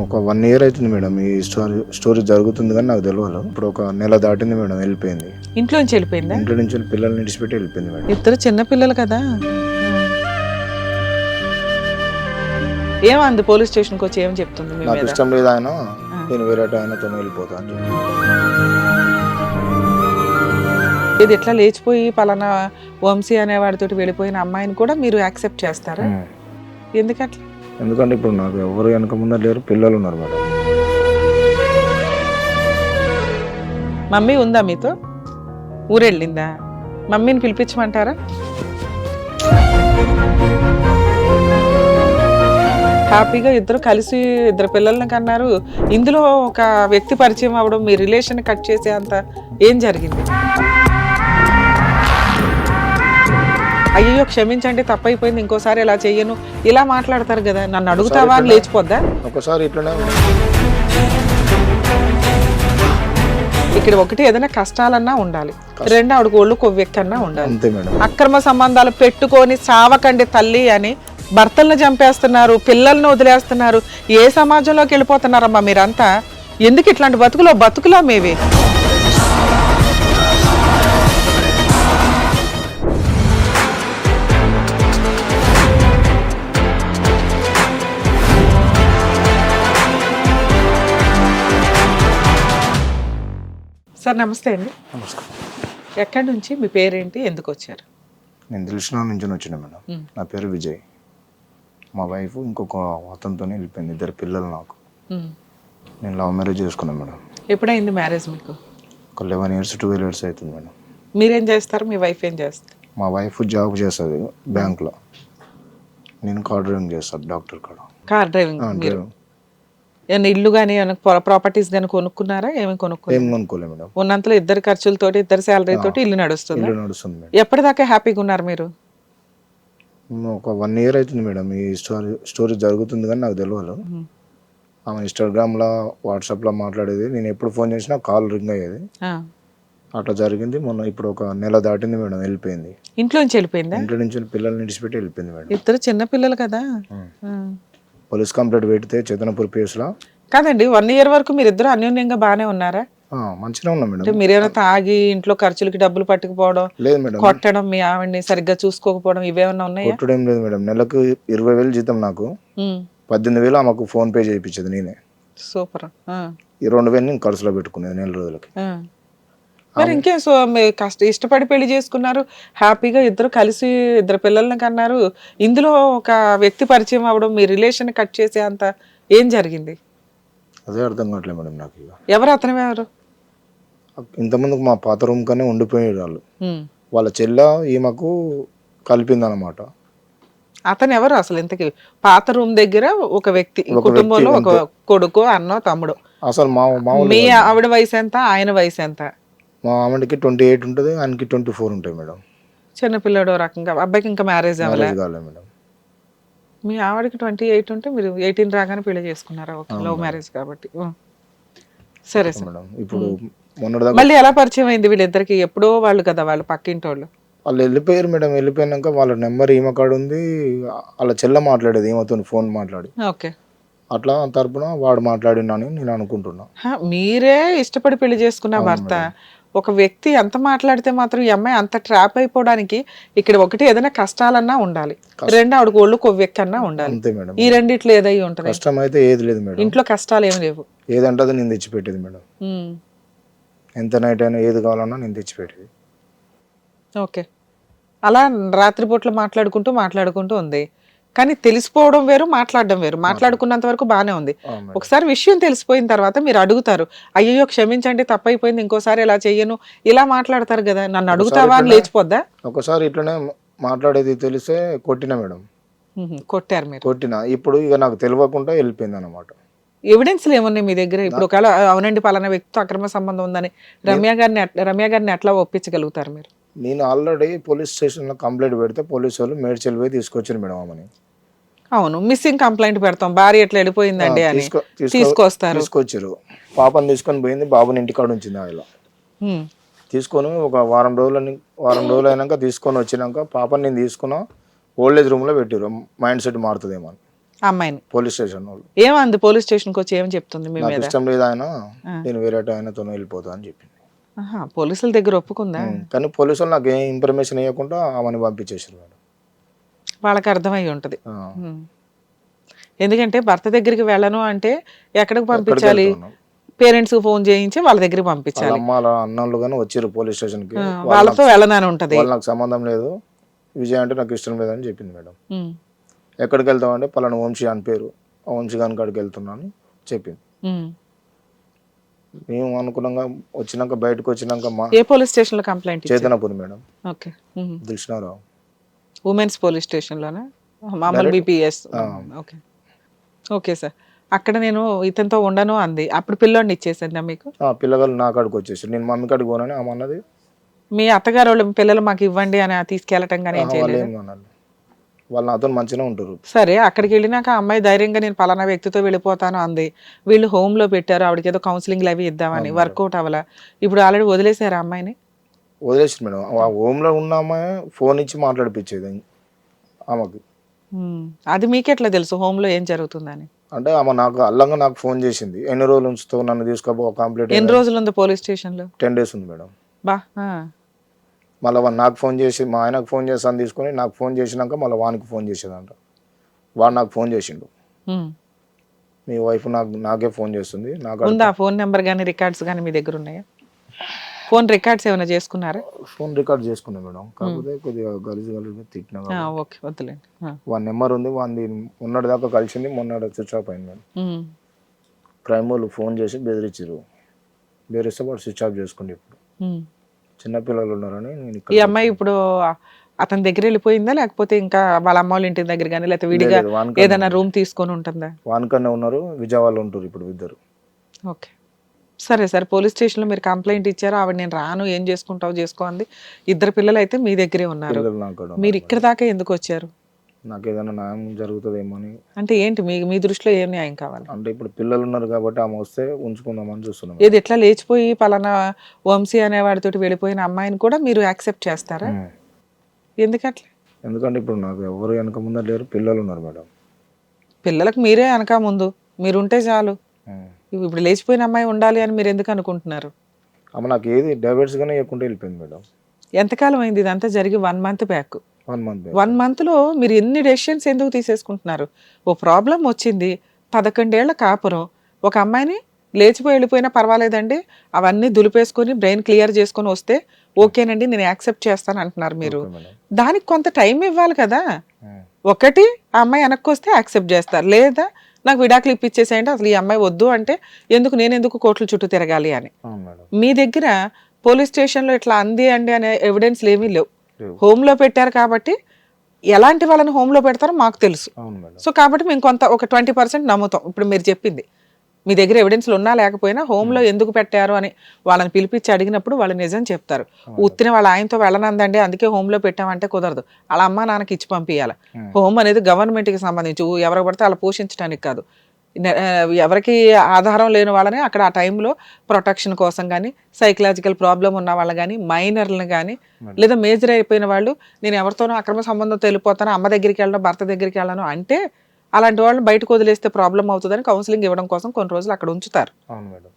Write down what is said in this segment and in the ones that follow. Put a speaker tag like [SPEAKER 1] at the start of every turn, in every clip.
[SPEAKER 1] ఒక one year అవుతుంది madam ఈ స్టోరీ స్టోరీ జరుగుతుంది కానీ నాకు తెలియదు ఇప్పుడు ఒక నెల దాటింది మేడం వెళ్ళిపోయింది.
[SPEAKER 2] ఇంట్లోంచి వెళ్ళిపోయిందా?
[SPEAKER 1] ఇంట్లో నుంచి పిల్లల్ని విడిచిపెట్టి వెళ్ళిపోయింది మేడం.
[SPEAKER 2] ఇద్దరు చిన్న పిల్లలు కదా? ఏమంది పోలీస్ స్టేషన్కి వచ్చి ఏం చెప్తుంది మీ
[SPEAKER 1] నాకు
[SPEAKER 2] మీద?
[SPEAKER 1] ఇష్టం లేదు ఆయన. నేను వేరే ఆయనతో వెళ్ళిపోతా అని చెప్పి.
[SPEAKER 2] ఇది ఎట్లా లేచిపోయి పలానా వంశీ అనే వాడితోటి వెళ్ళిపోయిన అమ్మాయిని కూడా మీరు యాక్సెప్ట్ చేస్తారా. ఎందుకట్లా?
[SPEAKER 1] ఎందుకంటే ఇప్పుడు నాకు ఎవరు వెనక ముందర లేరు పిల్లలు ఉన్నారు మేడం.
[SPEAKER 2] మమ్మీ ఉందా మీతో? ఊరెళ్ళిందా? మమ్మీని పిలిపించమంటారా? హ్యాపీగా ఇద్దరు కలిసి ఇద్దరు పిల్లల్ని కన్నారు. ఇందులో ఒక వ్యక్తి పరిచయం అవ్వడం మీ రిలేషన్ కట్ చేసే అంత ఏం జరిగింది? అయ్యో క్షమించండి తప్పైపోయింది ఇంకోసారి ఇలా చెయ్యను. ఇలా మాట్లాడతారు కదా నన్ను అడుగుతావా అని లేచిపోద్దా?
[SPEAKER 1] ఒకసారి ఇట్లనే
[SPEAKER 2] ఇక్కడ ఒకటి ఏదైనా కష్టాలన్నా ఉండాలి. రెండు ఆవిడకు ఒళ్ళు కొవ్వెక్కన్నా ఉండాలి. అక్రమ సంబంధాలు పెట్టుకొని చావకండి తల్లి అని భర్తలను చంపేస్తున్నారు పిల్లల్ని వదిలేస్తున్నారు. ఏ సమాజంలోకి వెళ్ళిపోతున్నారమ్మా మీరంతా? ఎందుకు ఇట్లాంటి బతుకులో బతుకులా మేవి సార్ నమస్తే అండి.
[SPEAKER 1] నమస్కారం.
[SPEAKER 2] ఎక్కడి నుంచి? మీ పేరేంటి? ఎందుకు వచ్చారు?
[SPEAKER 1] నేను తెలిసిన నుంచి వచ్చిన మేడం. నా పేరు విజయ్. మా వైఫ్ ఇంకొక అతనితో వెళ్ళిపోయింది ఇద్దరు పిల్లలు నాకు. నేను లవ్ మ్యారేజ్ చేసుకున్నాను మేడం.
[SPEAKER 2] ఎప్పుడైంది మ్యారేజ్ మీకు?
[SPEAKER 1] ఒక లెవెన్ ఇయర్స్ ట్వెల్వ్ ఇయర్స్ అవుతుంది మేడం.
[SPEAKER 2] మీరేం చేస్తారు? మీ వైఫ్ ఏం చేస్తారు
[SPEAKER 1] మా వైఫ్ జాబ్ చేస్తుంది బ్యాంక్లో. నేను కార్ డ్రైవింగ్ చేస్తాను డాక్టర్ కాడ.
[SPEAKER 2] Car driving. ఏమైనా ఇల్లు కానీ ఏమైనా ప్రాపర్టీస్ కానీ కొనుక్కున్నారా? ఏమి కొనుక్కున్నారు?
[SPEAKER 1] మేడం.
[SPEAKER 2] ఉన్నంతలో ఇద్దరు ఖర్చులతోటి ఇద్దరు శాలరీ తోటి ఇల్లు నడుస్తుంది?
[SPEAKER 1] ఇల్లు నడుస్తుంది మేడం.
[SPEAKER 2] ఎప్పటిదాకా హ్యాపీగా ఉన్నారు మీరు?
[SPEAKER 1] ఒక వన్ ఇయర్ అవుతుంది మేడం. ఈ స్టోరీ స్టోరీ జరుగుతుంది కానీ నాకు తెలియదు ఆమె ఇన్స్టాగ్రామ్లో వాట్సాప్లో మాట్లాడేది. నేను ఎప్పుడు ఫోన్ చేసినా కాల్ రింగ్ అయ్యేది. అట్లా జరిగింది. మొన్న ఇప్పుడు ఒక నెల దాటింది మేడం వెళ్ళిపోయింది.
[SPEAKER 2] ఇంట్లోంచి వెళ్ళిపోయిందా?
[SPEAKER 1] ఇంట్లో నుంచి పిల్లల్ని విడిచిపెట్టి వెళ్ళిపోయింది మేడం.
[SPEAKER 2] ఇద్దరు చిన్న పిల్లలు కదా.
[SPEAKER 1] పోలీస్ కంప్లైంట్ పెడితే చేతనపూర్ పిఎస్లో
[SPEAKER 2] కాదండి వన్ ఇయర్ వరకు మీరు ఇద్దరు అన్యోన్యంగా బాగానే ఉన్నారా?
[SPEAKER 1] మంచిగా ఉన్నా మేడం.
[SPEAKER 2] మీరేమైనా తాగి ఇంట్లో ఖర్చులకి డబ్బులు పట్టుకుపోవడం
[SPEAKER 1] లేదు మేడం.
[SPEAKER 2] కొట్టడం మీ ఆవిడ్ని సరిగ్గా చూసుకోకపోవడం ఇవేమన్నా ఉన్నాయా?
[SPEAKER 1] కొట్టుడేం లేదు మేడం. నెలకు ఇరవై వేలు జీతం నాకు. పద్దెనిమిది వేలు ఆమెకు ఫోన్ పే చేయించేది నేనే.
[SPEAKER 2] సూపర్.
[SPEAKER 1] ఈ రెండు వేలు నేను ఖర్చులో పెట్టుకునేది నెల రోజులకి.
[SPEAKER 2] మరి ఇంకేం? సో కష్ట ఇష్టపడి పెళ్ళి చేసుకున్నారు. హ్యాపీగా ఇద్దరు కలిసి ఇద్దరు పిల్లల్ని కన్నారు. ఇందులో ఒక వ్యక్తి పరిచయం అవ్వడం మీ రిలేషన్ కట్ చేసే అంత ఏం జరిగింది?
[SPEAKER 1] అదే అర్థం కావట్లేదు మేడం నాకు ఇక.
[SPEAKER 2] ఎవరు? అతను ఎవరు?
[SPEAKER 1] ఇంతకుముందుకు మా పాత రూమ్ కనే ఉండిపోయే వాళ్ళు. వాళ్ళ చెల్ల ఈమెకు కలిపిందనమాట
[SPEAKER 2] అతను ఎవరు అసలు ఇంతకి? పాత రూమ్ దగ్గర ఒక వ్యక్తి
[SPEAKER 1] ఒక
[SPEAKER 2] కుటుంబంలో ఒక కొడుకు అన్నో తమ్ముడు.
[SPEAKER 1] అసలు మా మామూలు
[SPEAKER 2] మీ ఆవిడ వయసు ఎంత ఆయన వయసు ఎంత?
[SPEAKER 1] మా ఆమెకి ట్వంటీ ఎయిట్ ఉంటుంది ఆయనకి ట్వంటీ ఫోర్ ఉంటాయి మేడం.
[SPEAKER 2] చిన్నపిల్లడు రకంగా అబ్బాయికి ఇంకా మ్యారేజ్ అవ్వలే.
[SPEAKER 1] మ్యారేజ్ కాలే మేడం.
[SPEAKER 2] మీ ఆవిడకి ట్వంటీ ఎయిట్ ఉంటే మీరు ఎయిటీన్ రాగానే పెళ్ళి చేసుకున్నారా? ఓకే లవ్ మ్యారేజ్ కాబట్టి. సరే సార్.
[SPEAKER 1] మేడం. ఇప్పుడు
[SPEAKER 2] మళ్ళీ ఎలా పరిచయం అయింది వీళ్ళిద్దరికి? ఎప్పుడో వాళ్ళు కదా వాళ్ళు పక్కింటి వాళ్ళు
[SPEAKER 1] వాళ్ళు వెళ్ళిపోయారు మేడం వెళ్ళిపోయినాక వాళ్ళ నెంబర్ ఈమె కాడ ఉంది. వాళ్ళ చెల్ల మాట్లాడేది ఈమెతో ఫోన్ మాట్లాడి.
[SPEAKER 2] ఓకే.
[SPEAKER 1] అట్లా తరపున వాడు మాట్లాడినని నేను అనుకుంటున్నా.
[SPEAKER 2] మీరే ఇష్టపడి పెళ్ళి చేసుకున్న భర్త. ఒక వ్యక్తి ఎంత మాట్లాడితే మాత్రం ఈ అమ్మాయి అంత ట్రాప్ అయిపోవడానికి ఇక్కడ ఒకటి ఏదైనా కష్టాలన్నా ఉండాలి. రెండు ఆవిడకు ఒళ్ళు కొవ్వెక్కన్నా ఉండాలి. ఈ రెండిట్లో ఏదై ఉంటది?
[SPEAKER 1] కష్టం అయితే ఏది లేదు మేడం.
[SPEAKER 2] ఇంట్లో కష్టాలు ఏమి లేవు.
[SPEAKER 1] ఏదంటే అది నేను తెచ్చిపెట్టేది మేడం. ఎంత నైట్ అయినా ఏది కావాలన్నా నేను తెచ్చిపెట్టేది.
[SPEAKER 2] ఓకే. అలా రాత్రిపూట్ల మాట్లాడుకుంటూ మాట్లాడుకుంటూ ఉంది. కానీ తెలిసిపోవడం వేరు మాట్లాడడం వేరు. మాట్లాడుకున్నంత వరకు బాగానే ఉంది. ఒకసారి విషయం తెలిసిపోయిన తర్వాత మీరు అడుగుతారు అయ్యో క్షమించండి తప్పైపోయింది ఇంకోసారి ఇలా చెయ్యను. ఇలా మాట్లాడతారు కదా నన్ను అడుగుతావా అని లేచిపోద్దా?
[SPEAKER 1] ఒకసారి ఇట్లనే మాట్లాడేది తెలిసే కొట్టిన మేడం.
[SPEAKER 2] కొట్టారు మీరు.
[SPEAKER 1] కొట్టిన. ఇప్పుడు ఇక నాకు తెలియకుండా వెళ్ళిపోయింది అనమాట
[SPEAKER 2] ఎవిడెన్స్లు ఏమున్నాయి మీ దగ్గర? ఇప్పుడు ఒకవేళ అవునండి పలానా వ్యక్తితో అక్రమ సంబంధం ఉందని రమ్య గారిని రమ్య గారిని ఎట్లా ఒప్పించగలుగుతారు మీరు?
[SPEAKER 1] నేను ఆల్రెడీ పోలీస్ స్టేషన్లో కంప్లైంట్ పెడితే పోలీసు వాళ్ళు మేడ్చల్ పోయి తీసుకొచ్చారు మేడం ఆమెని.
[SPEAKER 2] అవును మిస్సింగ్ కంప్లైంట్ పెడతాం. భార్య ఎట్లా వెళ్ళిపోయిందండి అని
[SPEAKER 1] తీసుకో- తీసుకో-
[SPEAKER 2] తీసుకొస్తారు.
[SPEAKER 1] తీసుకొచ్చారు. పాపని తీసుకొని పోయింది బాబుని ఇంటికాడ ఉంచింది ఆవిడ తీసుకొని ఒక వారం రోజులని వారం రోజులు అయినాక తీసుకొని వచ్చినాక పాపని నేను తీసుకున్నా ఓల్డ్ ఏజ్ రూమ్లో పెట్టారు మైండ్ సెట్ మారుతుందేమో అని.
[SPEAKER 2] అమ్మాయిని.
[SPEAKER 1] పోలీస్ స్టేషన్ వాళ్ళు.
[SPEAKER 2] ఏమంది పోలీస్ స్టేషన్కి వచ్చి ఏం చెప్తుంది మీ మీద?
[SPEAKER 1] ఇష్టం లేదు ఆయన. నేను వేరే ఆయనతో వెళ్ళిపోతా అని చెప్పింది.
[SPEAKER 2] పోలీసుల దగ్గర ఒప్పుకుందా.
[SPEAKER 1] కానీ పోలీసు వాళ్ళు నాకు ఏం ఇన్ఫర్మేషన్ ఇవ్వకుండా ఆమెను పంపించేసారు
[SPEAKER 2] వాళ్ళకి అర్థమై ఉంటది. ఎందుకంటే భర్త దగ్గరికి వెళ్ళను అంటే ఎక్కడికి పంపించాలి? పేరెంట్స్ ఫోన్ చేయించి వాళ్ళ దగ్గరికి
[SPEAKER 1] వాళ్ళ
[SPEAKER 2] పంపించాలి.
[SPEAKER 1] అన్నోళ్ళు కానీ వచ్చారు పోలీస్ స్టేషన్కి
[SPEAKER 2] వాళ్ళతో వెళ్ళనని ఉంటది.
[SPEAKER 1] నాకు సంబంధం లేదు. విజయ్ అంటే నాకు ఇష్టం లేదని చెప్పింది మేడం. ఎక్కడికి వెళ్తామంటే పలానా వంశీ అని పేరు. ఆ వంశీ గాని కాడికి వెళ్తున్నాను చెప్పింది. మేము అనుకున్నాక వచ్చినాక బయటకు వచ్చినాక మా
[SPEAKER 2] ఏ పోలీస్ స్టేషన్లో కంప్లైంట్
[SPEAKER 1] చేతనపురి మేడం.
[SPEAKER 2] ఓకే.
[SPEAKER 1] దిల్షనారావు
[SPEAKER 2] ఉమెన్స్ పోలీస్ స్టేషన్ లోనా మామూలు బీపీఎస్ ఓకే. Okay sir. అక్కడ నేను ఇతనితో ఉండను అంది. అప్పుడు పిల్లోడిని ఇచ్చేసిందా మీకు?
[SPEAKER 1] పిల్లగాళ్ళు నా కాడికి వచ్చేసి నేను మమ్మీ కాడికి పోనని ఆమె అన్నది.
[SPEAKER 2] మీ అత్తగారు వాళ్ళ పిల్లలు మాకు ఇవ్వండి అని తీసుకెళ్ళటం కానీ ఏం
[SPEAKER 1] వాళ్ళు
[SPEAKER 2] చేయలేదు?
[SPEAKER 1] ఏం అన్నారు వాళ్ళు నాతో మంచిగా ఉంటారు.
[SPEAKER 2] సరే అక్కడికి వెళ్ళినాక ఆ అమ్మాయి ధైర్యంగా నేను పలానా వ్యక్తితో వెళ్ళిపోతాను అంది. వీళ్ళు home లో పెట్టారు. ఆవిడకి ఏదో కౌన్సిలింగ్ అవి ఇద్దామని. వర్కౌట్ అవ్వాల. ఇప్పుడు ఆల్రెడీ వదిలేశారు ఆ అమ్మాయిని.
[SPEAKER 1] వదిలేసి మేడం. ఆ హోమ్లో ఉన్న అమ్మాయి ఫోన్ ఇచ్చి మాట్లాడిపించేది ఆమెకి.
[SPEAKER 2] అది మీకెట్లా తెలుసు? home లో ఏం జరుగుతుందని?
[SPEAKER 1] అంటే ఆమె నాకు అల్లంగా నాకు ఫోన్ చేసింది. ఎన్ని రోజులు ఉంచుతావు నన్ను తీసుకోపో కంప్లీట్
[SPEAKER 2] ఎన్ని రోజులు ఉంది పోలీస్ స్టేషన్లో?
[SPEAKER 1] టెన్ డేస్ ఉంది మేడం.
[SPEAKER 2] బా
[SPEAKER 1] మళ్ళీ వాడు నాకు ఫోన్ చేసి మా ఆయనకు ఫోన్ చేస్తాను తీసుకొని నాకు ఫోన్ చేసినాక మళ్ళీ వానికి ఫోన్ చేసేదంట. వాడు నాకు ఫోన్ చేసిండు. మీ వైఫ్ నాకు నాకే ఫోన్ చేస్తుంది. నాకు
[SPEAKER 2] ఉందా? ఫోన్ నెంబర్ కానీ రికార్డ్స్ కానీ మీ దగ్గర ఉన్నాయా? ఫోన్ రికార్డ్స్ ఏమైనా చేసుకున్నారా?
[SPEAKER 1] ఫోన్ రికార్డ్ చేసుకున్నా మేడం. కాకపోతే కొద్దిగా గలీజు గలీజు తిట్టినా
[SPEAKER 2] ఆ, ఓకే వద్దులేండి. ఆ,
[SPEAKER 1] వాడి నెంబర్ ఉంది వాడి మొన్నటి దాకా కలిసింది మొన్నటి స్విచ్ ఆఫ్ అయింది మేడం.
[SPEAKER 2] ఉమ్,
[SPEAKER 1] క్రైమ్ వాళ్ళు ఫోన్ చేసి బెదిరించారు బెదిరిస్తే వాడు స్విచ్ ఆఫ్ చేసుకుంది ఇప్పుడు.
[SPEAKER 2] ఉమ్.
[SPEAKER 1] చిన్నపిల్లలు ఉన్నారని నేను
[SPEAKER 2] ఈ
[SPEAKER 1] ఇక్కడ
[SPEAKER 2] అమ్మాయి ఇప్పుడు ఆ- అతని దగ్గర వెళ్ళిపోయిందా? లేకపోతే ఇంకా వాళ్ళ అమ్మ వాళ్ళ ఇంటి దగ్గర కానీ లేకపోతే విడిగా
[SPEAKER 1] లేదు, వానికన్నా
[SPEAKER 2] ఏదైనా రూమ్ తీసుకొని ఉంటుందా?
[SPEAKER 1] వానికన్నా ఉన్నారు విజయవాడలో ఉంటారు ఇప్పుడు ఇద్దరు.
[SPEAKER 2] ఓకే. సరే సరే పోలీస్ స్టేషన్లో మీరు కంప్లైంట్ ఇచ్చారు ఆవిడ నేను రాను ఏం చేసుకుంటావు చేసుకో అంది. ఇద్దరు పిల్లలు అయితే మీ దగ్గరే ఉన్నారు.
[SPEAKER 1] పిల్లలు నాకు కూడా
[SPEAKER 2] మీరు. ఇక్కడ దాకా ఎందుకు వచ్చారు?
[SPEAKER 1] నాకు ఏదైనా న్యాయం జరుగుతుందేమో అని.
[SPEAKER 2] అంటే ఏంటి? మీ మీ దృష్టిలో ఏం న్యాయం కావాలి?
[SPEAKER 1] అంటే ఇప్పుడు పిల్లలు ఉన్నారు కాబట్టి ఆమె వస్తే ఉంచుకుందామని చూస్తున్నాం.
[SPEAKER 2] ఏది ఎట్లా లేచిపోయి పలానా వంశీ అనే వాడితోటి వెళ్ళిపోయిన అమ్మాయిని కూడా మీరు యాక్సెప్ట్ చేస్తారా?
[SPEAKER 1] ఉం.
[SPEAKER 2] ఎందుకట్లా
[SPEAKER 1] ఎందుకంటే ఇప్పుడు నాకు ఎవరు వెనక ముందర లేరు పిల్లలు ఉన్నారు మేడం.
[SPEAKER 2] పిల్లలకు మీరే అనక ముందు. మీరు ఉంటే చాలు.
[SPEAKER 1] ఉం.
[SPEAKER 2] ఇప్పుడు లేచిపోయిన అమ్మాయి ఉండాలి అని మీరు ఎందుకు అనుకుంటున్నారు?
[SPEAKER 1] ఆమె నాకు ఏది డైవర్స్ గానే ఇవ్వకుండా వెళ్ళిపోయింది మేడం.
[SPEAKER 2] ఎంతకాలం అయింది ఇదంతా జరిగి one month back?
[SPEAKER 1] One month
[SPEAKER 2] one మంత్లో మీరు ఎన్ని డెసిషన్స్ ఎందుకు తీసేసుకుంటున్నారు? ఓ ప్రాబ్లం వచ్చింది పదకొండేళ్ళ కాపురం ఒక అమ్మాయిని లేచిపోయి వెళ్ళిపోయినా పర్వాలేదండి అవన్నీ దులిపేసుకొని బ్రెయిన్ క్లియర్ చేసుకొని వస్తే ఓకేనండి నేను యాక్సెప్ట్ చేస్తాను అంటున్నారు మీరు. దానికి కొంత టైం ఇవ్వాలి కదా. ఒకటి ఆ అమ్మాయి వెనక్కి వస్తే యాక్సెప్ట్ చేస్తారు లేదా నాకు విడాకులు ఇప్పించేసేయండి అసలు ఈ అమ్మాయి వద్దు అంటే ఎందుకు నేను ఎందుకు కోట్ల చుట్టూ తిరగాలి అని. మీ దగ్గర పోలీస్ స్టేషన్లో ఇట్లా అంది అండి అనే ఎవిడెన్స్లు ఏమీ లేవు. హోమ్లో పెట్టారు కాబట్టి ఎలాంటి వాళ్ళని హోమ్లో పెడతారో మాకు తెలుసు. సో కాబట్టి మేము కొంత ఒక ట్వంటీ పర్సెంట్ నమ్ముతాం. ఇప్పుడు మీరు చెప్పింది. మీ దగ్గర ఎవిడెన్స్లు ఉన్నా లేకపోయినా హోమ్లో ఎందుకు పెట్టారు అని వాళ్ళని పిలిపించి అడిగినప్పుడు వాళ్ళు నిజం చెప్తారు. ఉత్తిన వాళ్ళ ఆయనతో వెళ్ళనందండి అందుకే హోమ్లో పెట్టామంటే కుదరదు. వాళ్ళ అమ్మ నాన్నకి ఇచ్చి పంపించాలి
[SPEAKER 1] Hmm.
[SPEAKER 2] హోమ్ అనేది గవర్నమెంట్కి సంబంధించి ఎవరికి పడితే అలా పోషించడానికి కాదు. ఎవరికి ఆధారం లేని వాళ్ళని అక్కడ ఆ టైంలో ప్రొటెక్షన్ కోసం కానీ సైకలాజికల్ ప్రాబ్లం ఉన్న వాళ్ళని కానీ మైనర్లను కానీ లేదా మేజర్ అయిపోయిన వాళ్ళు నేను ఎవరితోనో అక్రమ సంబంధంతో వెళ్ళిపోతాను అమ్మ దగ్గరికి వెళ్ళను భర్త దగ్గరికి వెళ్ళను అంటే అలాంటి వాళ్ళని బయటకు వదిలేస్తే ప్రాబ్లం అవుతుందని కౌన్సిలింగ్ ఇవ్వడం కోసం కొన్ని రోజులు అక్కడ ఉంచుతారు.
[SPEAKER 1] అవును మేడం.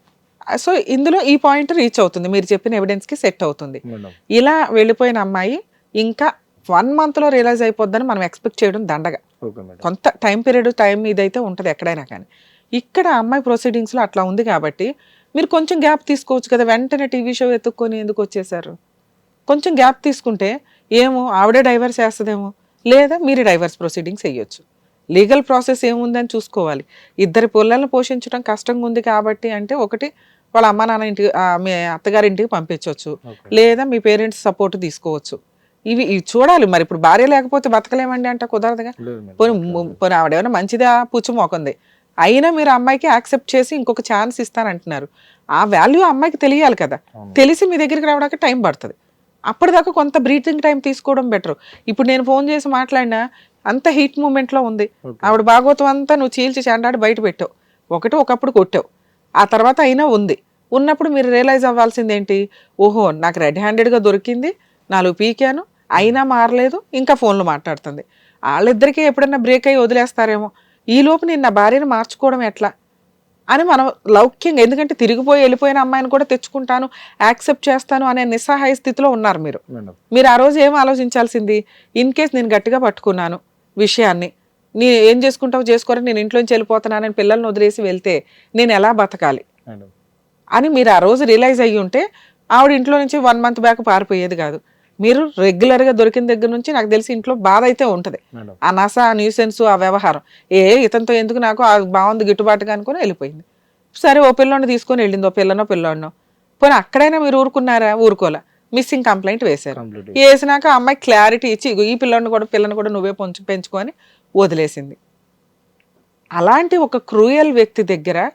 [SPEAKER 2] సో ఇందులో ఈ పాయింట్ రీచ్ అవుతుంది. మీరు చెప్పిన ఎవిడెన్స్కి సెట్ అవుతుంది. ఇలా వెళ్ళిపోయిన అమ్మాయి ఇంకా వన్ మంత్లో రియలైజ్ అయిపోద్దని మనం ఎక్స్పెక్ట్ చేయడం దండగా. కొంత టైం పీరియడ్ టైం ఇదైతే ఉంటుంది ఎక్కడైనా కానీ. ఇక్కడ అమ్మాయి ప్రొసీడింగ్స్లో అట్లా ఉంది కాబట్టి మీరు కొంచెం గ్యాప్ తీసుకోవచ్చు కదా. వెంటనే టీవీ షో ఎత్తుక్కొని ఎందుకు వచ్చేసారు? కొంచెం గ్యాప్ తీసుకుంటే ఏమో ఆవిడే డైవర్స్ వేస్తుందేమో లేదా మీరు డైవర్స్ ప్రొసీడింగ్స్ వేయొచ్చు లీగల్ ప్రాసెస్ ఏముందని చూసుకోవాలి. ఇద్దరి పిల్లల్ని పోషించడం కష్టంగా ఉంది కాబట్టి అంటే ఒకటి వాళ్ళ అమ్మ నాన్న ఇంటికి మీ అత్తగారింటికి పంపించవచ్చు.
[SPEAKER 1] ఓకే.
[SPEAKER 2] లేదా మీ పేరెంట్స్ సపోర్ట్ తీసుకోవచ్చు. ఇవి ఇవి చూడాలి మరి. ఇప్పుడు భార్య లేకపోతే బతకలేమండి అంటే కుదరదుగా. పోనీ పోనీ ఆవిడేమైనా మంచిదా? పుచ్చుమోకుంది అయినా మీరు అమ్మాయికి యాక్సెప్ట్ చేసి ఇంకొక ఛాన్స్ ఇస్తానంటున్నారు. ఆ వాల్యూ అమ్మాయికి తెలియాలి కదా. తెలిసి మీ దగ్గరికి రావడానికి టైం పడుతుంది. అప్పటిదాకా కొంత బ్రీతింగ్ టైం తీసుకోవడం బెటర్. ఇప్పుడు నేను ఫోన్ చేసి మాట్లాడినా అంత హీట్ మూమెంట్లో ఉంది. ఆవిడ భాగవతం అంతా నువ్వు చీల్చి చెండాడి బయట పెట్టావు. ఒకటి ఒకప్పుడు కొట్టావు. ఆ తర్వాత అయినా ఉంది. ఉన్నప్పుడు మీరు రియలైజ్ అవ్వాల్సింది ఏంటి ఓహో నాకు రెడ్ హ్యాండెడ్గా దొరికింది. నాలుగు పీకాను. అయినా మారలేదు. ఇంకా ఫోన్లో మాట్లాడుతుంది. వాళ్ళిద్దరికీ ఎప్పుడైనా బ్రేక్ అయ్యి వదిలేస్తారేమో. ఈ లోపు నేను నా భార్యను మార్చుకోవడం ఎట్లా? అని మనం లౌక్యంగా ఎందుకంటే తిరిగిపోయి వెళ్ళిపోయిన అమ్మాయిని కూడా తెచ్చుకుంటాను యాక్సెప్ట్ చేస్తాను అనే నిస్సహాయ స్థితిలో ఉన్నారు మీరు. మీరు ఆ రోజు ఏం ఆలోచించాల్సింది? ఇన్ కేస్ నేను గట్టిగా పట్టుకున్నాను. విషయాన్ని. నీ ఏం చేసుకుంటావు? చేసుకోరని నేను ఇంట్లోంచి వెళ్ళిపోతున్నానని పిల్లల్ని వదిలేసి వెళ్తే నేను ఎలా బతకాలి? అని మీరు ఆ రోజు రియలైజ్ అయ్యి ఉంటే ఆవిడ ఇంట్లో నుంచి వన్ మంత్ బ్యాక్ పారిపోయేది కాదు. మీరు రెగ్యులర్గా దొరికిన దగ్గర నుంచి నాకు తెలిసి ఇంట్లో బాధ అయితే ఉంటుంది. ఆ నస ఆ న్యూసెన్స్ ఆ వ్యవహారం. ఏ ఇతనితో ఎందుకు నాకు ఆ బాగుంది గిట్టుబాటుగా అనుకుని వెళ్ళిపోయింది. సరే ఓ పిల్లోని తీసుకొని వెళ్ళింది. ఓ పిల్లనో పిల్లోనో పోనీ అక్కడైనా మీరు ఊరుకున్నారా? ఊరుకోలే. మిస్సింగ్ కంప్లైంట్ వేశారు. వేసినాక అమ్మాయి క్లారిటీ ఇచ్చి "ఇగో ఈ పిల్లని కూడా పిల్లని కూడా నువ్వే పొంచు పెంచుకొని వదిలేసింది. అలాంటి ఒక క్రూయల్ వ్యక్తి దగ్గర